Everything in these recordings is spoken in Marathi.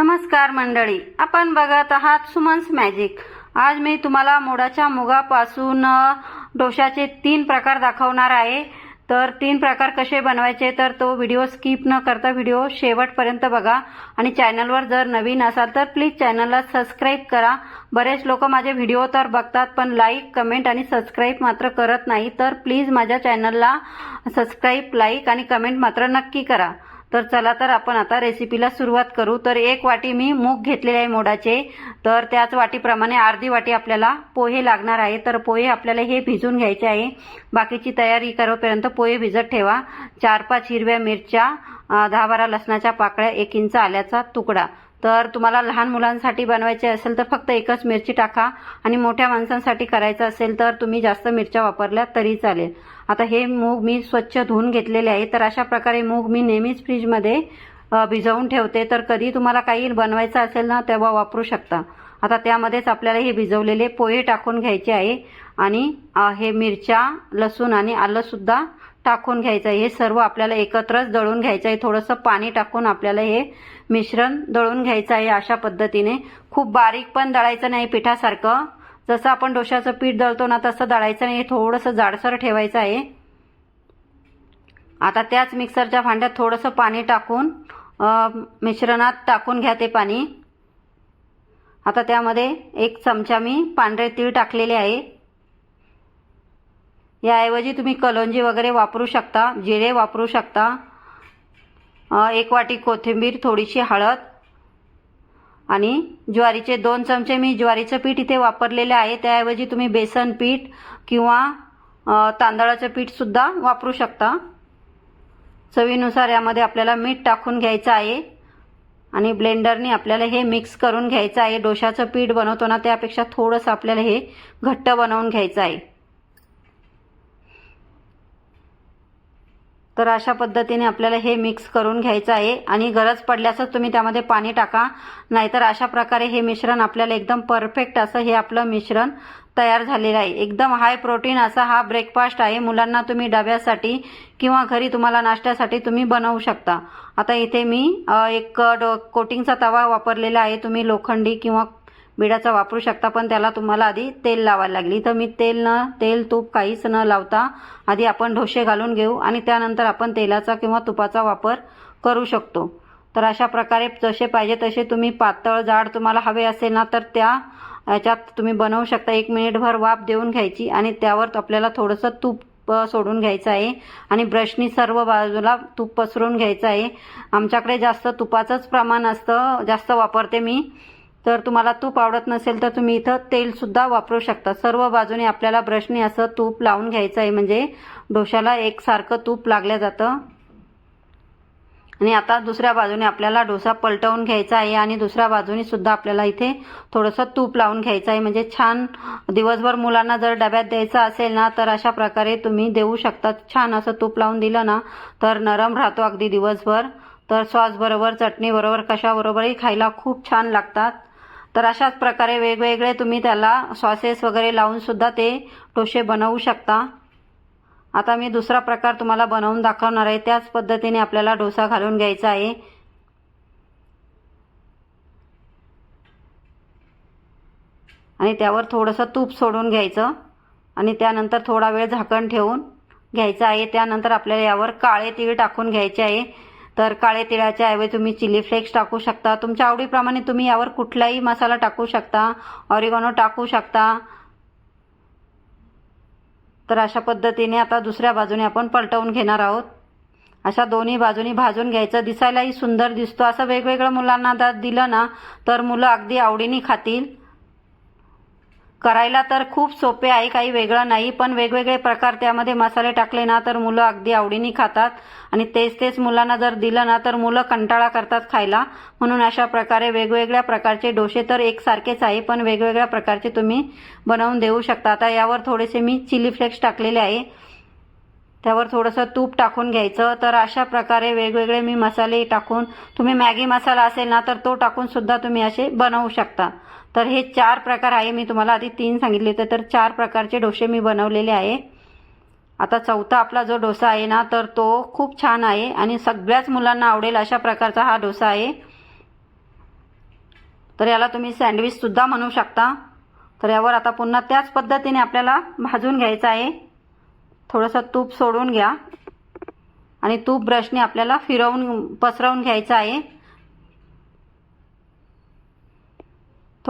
नमस्कार मंडळी आपण बघत आहात सुमन्स मॅजिक. आज मी तुम्हाला मोडाच्या मुगापासून डोशाचे तीन प्रकार दाखवणार आहे. तर तीन प्रकार कसे बनवायचे तर तो व्हिडिओ स्किप न करता व्हिडिओ शेवटपर्यंत बघा. आणि चॅनलवर जर नवीन असाल तर प्लीज चॅनलला सबस्क्राईब करा. बरेच लोक माझे व्हिडिओ तर बघतात पण लाईक कमेंट आणि सबस्क्राईब मात्र करत नाही. तर प्लीज माझ्या चॅनलला सबस्क्राईब लाईक आणि कमेंट मात्र नक्की करा. तर चला तर आपण आता रेसिपीला सुरुवात करू. तर एक वाटी मी मूग घेतलेले आहे मोडाचे. तर त्याच वाटीप्रमाणे अर्धी वाटी आपल्याला पोहे लागणार आहे. तर पोहे आपल्याला हे भिजून घ्यायचे आहे. बाकीची तयारी करोपर्यंत पोहे भिजत ठेवा. चार पाच हिरव्या मिरच्या दहा बारा लसणाच्या पाकळ्या एक इंच आल्याचा तुकडा. तर तुम्हाला लहान मुलांसाठी बनवायचे असेल तर फक्त एकच मिरची टाका आणि मोठ्या माणसांसाठी करायचं असेल तर तुम्ही जास्त मिरच्या वापरल्या तरी चालेल. आता हे मूग मी स्वच्छ धुवून घेतलेले आहे. तर अशा प्रकारे मूग मी नेहमीच फ्रीजमध्ये भिजवून ठेवते. तर कधी तुम्हाला काही बनवायचं असेल ना तेव्हा वापरू शकता. आता त्यामध्येच आपल्याला हे भिजवलेले पोहे टाकून घ्यायचे आहे. आणि हे मिरच्या लसूण आणि आलंसुद्धा टाकून घ्यायचं. आहे हे सर्व आपल्याला एकत्रच दळून घ्यायचं आहे थोडंसं पाणी टाकून आपल्याला हे मिश्रण दळून घ्यायचं आहे अशा पद्धतीने. खूप बारीक पण दळायचं नाही पिठासारखं. जसं आपण डोशाचं पीठ दळतो ना तसं दळायचं नाही. थोडंसं जाडसर ठेवायचं आहे. आता त्याच मिक्सरच्या भांड्यात थोडंसं पाणी टाकून मिश्रणात टाकून घ्या ते पाणी. आता त्यामध्ये एक चमचा मी पांढरे तीळ टाकलेले आहे. याऐवजी तुम्ही कलोंजी वगैरे वापरू शकता जिरे वापरू शकता. एक वाटी कोथिंबीर थोडीशी हळद आणि ज्वारीचे दोन चमचे. मी ज्वारीचं पीठ इथे वापरलेले आहे. त्याऐवजी तुम्ही बेसन पीठ किंवा तांदळाचं पीठसुद्धा वापरू शकता. चवीनुसार यामध्ये आपल्याला मीठ टाकून घ्यायचं आहे आणि ब्लेंडरने आपल्याला हे मिक्स करून घ्यायचं आहे. डोशाचं पीठ बनवतो ना त्यापेक्षा थोडंसं आपल्याला हे घट्ट बनवून घ्यायचं आहे. तर अशा पद्धतीने आपल्याला हे मिक्स करून घ्यायचं आहे. आणि गरज पडल्यासच तुम्ही त्यामध्ये पाणी टाका. नाहीतर अशा प्रकारे हे मिश्रण आपल्याला एकदम परफेक्ट असं हे आपलं मिश्रण तयार झालेलं आहे. एकदम हाय प्रोटीन असा हा ब्रेकफास्ट आहे. मुलांना तुम्ही डब्यासाठी किंवा घरी तुम्हाला नाश्त्यासाठी तुम्ही बनवू शकता. आता इथे मी एक कोटिंगचा तवा वापरलेला आहे. तुम्ही लोखंडी किंवा बिडाचा वापरू शकता पण त्याला तुम्हाला आधी तेल लावायला लागली. तर मी तेल न तेल तूप काहीच न लावता आधी आपण ढोसे घालून घेऊ आणि त्यानंतर आपण तेलाचा किंवा तुपाचा वापर करू शकतो. तर अशा प्रकारे जसे पाहिजे तसे तुम्ही पातळ जाड तुम्हाला हवे असेल ना तर त्या याच्यात तुम्ही बनवू शकता. एक मिनिटभर वाफ देऊन घ्यायची आणि त्यावर आपल्याला थोडंसं तूप सोडून घ्यायचं आहे आणि ब्रशनी सर्व बाजूला तूप पसरून घ्यायचं आहे. आमच्याकडे जास्त तुपाचंच प्रमाण असतं जास्त वापरते मी. तर तुम्हाला तूप आवडत नसेल तर तुम्ही इथं तेलसुद्धा वापरू शकता. सर्व बाजूने आपल्याला ब्रशने असं तूप लावून घ्यायचं आहे. म्हणजे डोशाला एकसारखं तूप लागलं जातं. आणि आता दुसऱ्या बाजूने आपल्याला डोसा पलटवून घ्यायचा आहे. आणि दुसऱ्या बाजूने सुद्धा आपल्याला इथे थोडंसं तूप लावून घ्यायचं आहे. म्हणजे छान दिवसभर मुलांना जर डब्यात द्यायचं असेल ना तर अशा प्रकारे तुम्ही देऊ शकता. छान असं तूप लावून दिलं ना तर नरम राहतो अगदी दिवसभर. तर सॉसबरोबर चटणीबरोबर कशाबरोबरही खायला खूप छान लागतात. तर अशाच प्रकारे वेगवेगळे तुम्ही त्याला सॉसेस वगैरे लावून सुद्धा ते डोसे बनवू शकता. आता मी दुसरा प्रकार तुम्हाला बनवून दाखवणार आहे. त्याच पद्धतीने आपल्याला डोसा घालून घ्यायचा आहे. आणि त्यावर थोडंसं तूप सोडून घ्यायचं. आणि त्यानंतर थोडा वेळ झाकण ठेवून घ्यायचं आहे. त्यानंतर आपल्याला यावर काळे तीळ टाकून घ्यायचे आहे. तर काळे तिळाच्या ऐवजी तुम्ही चिली फ्लेक्स टाकू शकता. तुमच्या आवडीप्रमाणे तुम्ही यावर कुठलाही मसाला टाकू शकता. ऑरिगॉनो टाकू शकता. तर अशा पद्धतीने आता दुसऱ्या बाजूने आपण पलटवून घेणार आहोत. अशा दोन्ही बाजूनी भाजून घ्यायचं. दिसायलाही सुंदर दिसतो. असं वेगवेगळं मुलांना दिलं ना तर मुलं अगदी आवडीने खातील. करायला तर खूप सोपे आहे काही वेगळं नाही पण वेगवेगळे प्रकार त्यामध्ये मसाले टाकले ना तर मुलं अगदी आवडीने खातात. आणि तेच तेच मुलांना जर दिलं ना तर मुलं कंटाळा करतात खायला. म्हणून अशा प्रकारे वेगवेगळ्या प्रकारचे डोसे तर एकसारखेच आहे पण वेगवेगळ्या प्रकारचे तुम्ही बनवून देऊ शकता. आता यावर थोडेसे मी चिली फ्लेक्स टाकलेले आहे. त्यावर थोडंसं तूप टाकून घ्यायचं. तर अशा प्रकारे वेगवेगळे मी मसाले टाकून तुम्ही मॅगी मसाला असेल ना तर तो टाकून सुद्धा तुम्ही असे बनवू शकता. तर हे चार प्रकार आहे. मी तुम्हाला आधी तीन सांगितले होते तर चार प्रकारचे डोसे मी बनवलेले आहे. आता चौथा आपला जो डोसा आहे ना तर तो खूप छान आहे आणि सगळ्याच मुलांना आवडेल अशा प्रकारचा हा डोसा आहे. तर याला तुम्ही सँडविचसुद्धा म्हणू शकता. तर यावर आता पुन्हा त्याच पद्धतीने आपल्याला भाजून घ्यायचं आहे. थोडंसं तूप सोडून घ्या. आणि तूप ब्रशने आपल्याला फिरवून पसरवून घ्यायचं आहे.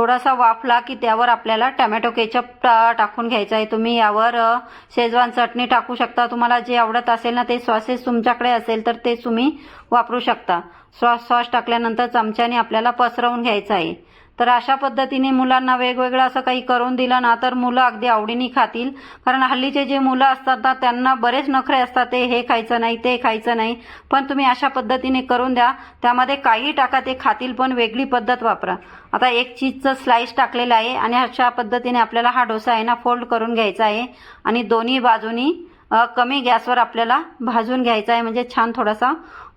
थोडासा वाफला की त्यावर आपल्याला टमॅटो केचप टा- टाकून घ्यायचं आहे. तुम्ही यावर शेजवान चटणी टाकू शकता. तुम्हाला जे आवडत असेल ना ते सॉसेस तुमच्याकडे असेल तर ते तुम्ही वापरू शकता. सॉस सॉस टाकल्यानंतर चमच्याने आपल्याला पसरवून घ्यायचं आहे. तर अशा पद्धतीने मुलांना वेगवेगळं असं काही करून दिलं ना तर मुलं अगदी आवडीने खातील. कारण हल्लीचे जे मुलं असतात ना त्यांना बरेच नखरे असतात. ते हे खायचं नाही ते खायचं नाही. पण तुम्ही अशा पद्धतीने करून द्या. त्यामध्ये काही टाका ते खातील पण वेगळी पद्धत वापरा. आता एक चीजचं स्लाइस टाकलेलं आहे आणि अशा पद्धतीने आपल्याला हा डोसा आहे ना फोल्ड करून घ्यायचा आहे. आणि दोन्ही बाजूनी कमी गॅसवर आपल्याला भाजून घ्यायचा आहे. म्हणजे छान थोडासा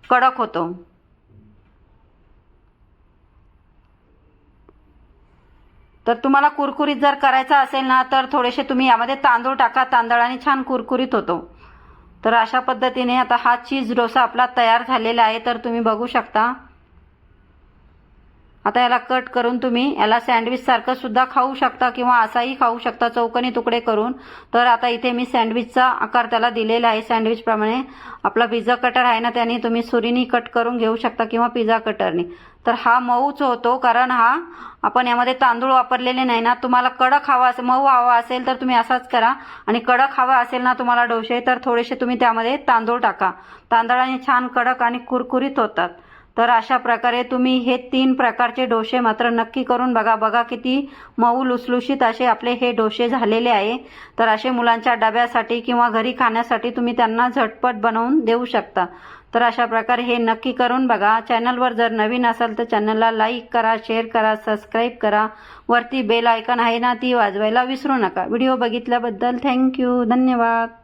कडक होतो. तर तुम्हाला कुरकुरीत जर करायचा असेल ना तर थोडेसे तुम्ही यामध्ये तांदूळ टाका. तांदळाने छान कुरकुरीत होतो. तर अशा पद्धतीने आता हा चीज डोसा आपला तयार झालेला आहे तर तुम्ही बघू शकता. आता याला कट करून तुम्ही याला सँडविचसारखं सुद्धा खाऊ शकता किंवा असाही खाऊ शकता चौकनी तुकडे करून. तर आता इथे मी सँडविचचा आकार त्याला दिलेला आहे. सँडविचप्रमाणे आपला पिझ्झा कटर आहे ना त्याने तुम्ही सुरीनी कट करून घेऊ शकता किंवा पिझ्झा कटरने तर हा मऊच होतो कारण हा आपण यामध्ये तांदूळ वापरलेले नाही ना तुम्हाला कडक हवा असेल मऊ हवा असेल तर तुम्ही असाच करा. आणि कडक हवा असेल ना तुम्हाला डोसे तर थोडेसे तुम्ही त्यामध्ये तांदूळ टाका. तांदळाने छान कडक आणि कुरकुरीत होतात. तर अशा प्रकारे तुम्ही हे तीन प्रकारचे डोसे मात्र नक्की करून बघा. बघा किती मऊ लुसलुशीत असे आपले हे डोसे झालेले आहे. तर असे मुलांच्या डब्यासाठी किंवा घरी खाण्यासाठी तुम्ही त्यांना झटपट बनवून देऊ शकता. तर अशा प्रकारे हे नक्की करून बघा. चॅनलवर जर नवीन असाल तर चॅनलला लाईक करा शेअर करा सबस्क्राईब करा. वरती बेल आयकन आहे ना ती वाजवायला विसरू नका. व्हिडिओ बघितल्याबद्दल थँक्यू. धन्यवाद.